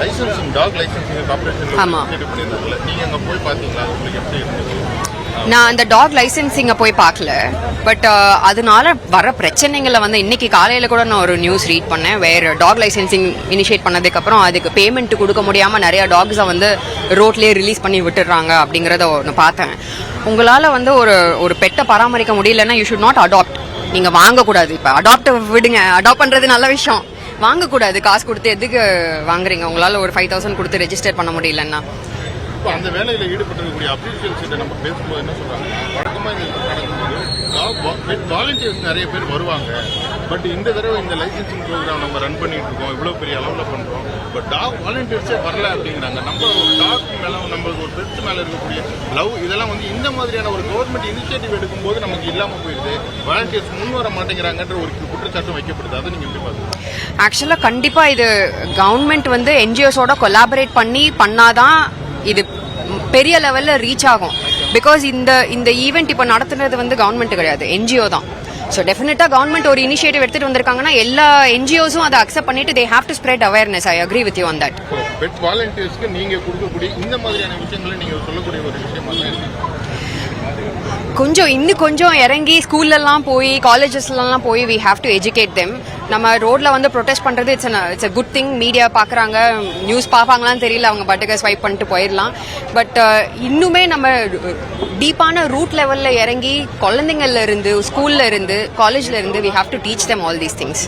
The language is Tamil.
லைசன்சிங் டாக் லைசன்சிங் கார்பரேஷன் ஆமா. பண்ணியிருந்தாங்கல்ல நீங்க அங்க போய் பாத்தீங்களா அது உங்களுக்கு எப்படி இருந்துச்சு? நான் அந்த டாக் லைசன்சிங்கை போய் பார்க்கல. பட் அதனால வர பிரச்சனைகளை வந்து இன்னைக்கு காலையில் கூட நான் ஒரு நியூஸ் ரீட் பண்ணேன். வேறு டாக் லைசன்சிங் இனிஷியேட் பண்ணதுக்கப்புறம் அதுக்கு பேமெண்ட் கொடுக்க முடியாமல் நிறைய டாக்ஸை வந்து ரோட்லேயே ரிலீஸ் பண்ணி விட்டுடுறாங்க அப்படிங்கிறத ஒன்று பார்த்தேன். உங்களால் வந்து ஒரு ஒரு பெட்டை பராமரிக்க முடியலன்னா யூ ஷுட் நாட் அடாப்ட் நீங்கள் வாங்கக்கூடாது இப்போ. அடாப்ட் விடுங்க. அடாப்ட் பண்ணுறது நல்ல விஷயம். வாங்கக்கூடாது. காசு கொடுத்து எதுக்கு வாங்குறீங்க? உங்களால் ஒரு ஃபைவ் தௌசண்ட் கொடுத்து ரெஜிஸ்டர் பண்ண முடியலன்னா. அந்த வேலையில ஈடுபட்டிருக்கக்கூடிய அபிஷியல்ஸ் கிட்ட நம்ம பேசும்போது என்ன சொல்றாங்க வழக்கமா இந்த இது நடக்கும்போது வாலண்டியர்ஸ் நிறைய பேர் வருவாங்க. பட் இந்த தடவை இந்த லைசன்சிங் ப்ரோக்ராம் நம்ம ரன் பண்ணிட்டு இருக்கோம். இவ்வளவு பெரிய அளவுல பண்றோம். பட் டாக் வாலண்டியர்ஸே வரல அப்படிங்கிறாங்க. நம்ம ஒரு டாக் மேல நம்மளுக்கு ஒரு பெட் மேல இருக்கக்கூடிய லவ் இதெல்லாம் வந்து இந்த மாதிரியான ஒரு கவர்மெண்ட் இனிஷியேட்டிவ் எடுக்கும்போது நமக்கு இல்லாம போயிடுது வாலண்டியர்ஸ் முன் வர மாட்டேங்கிறாங்கன்ற ஒரு குற்றச்சாட்டும் வைக்கப்படுது. அதை நீங்க எப்படி பாக்குறீங்க ஆக்சுவலாக கண்டிப்பாக இது கவர்மெண்ட் வந்து என்ஜிஓஸோட கொலாபரேட் பண்ணி பண்ணாதான் இது பெரிய லெவலில் ரீச் ஆகும். பிகாஸ் இந்த இந்த ஈவெண்ட் இப்போ நடத்துனது வந்து கவர்மெண்ட் கிடையாது என்ஜிஓ தான். ஸோ டெஃபினட்டாக கவர்மெண்ட் ஒரு இனிஷியேட்டிவ் எடுத்துட்டு வந்திருக்காங்கன்னா எல்லா என்ஜிஓஸும் அதை அக்செப்ட் பண்ணிட்டு they have to spread awareness I agree with you on that but வாலண்டியர்ஸ்க்கு நீங்க கொடுக்கக்கூடிய இந்த மாதிரியான விஷயங்களை நீங்க சொல்லக்கூடிய ஒரு விஷயமா கொஞ்சம் இன்னும் கொஞ்சம் இறங்கி ஸ்கூல்லலாம் போய் காலேஜஸ்லாம் போய் we have to educate them நம்ம ரோட்ல வந்து ப்ரொடெஸ்ட் பண்றது it's it's a good thing media பார்க்குறாங்க நியூஸ் பார்ப்பாங்களான்னு தெரியல அவங்க பாட்டுக்கு ஸ்வைப் பண்ணிட்டு போயிடலாம் பட் uh, இன்னுமே நம்ம டீப்பான ரூட் லெவல்ல இறங்கி குழந்தைங்கள்ல இருந்து ஸ்கூல்ல இருந்து காலேஜ்ல இருந்து we have to teach them all these things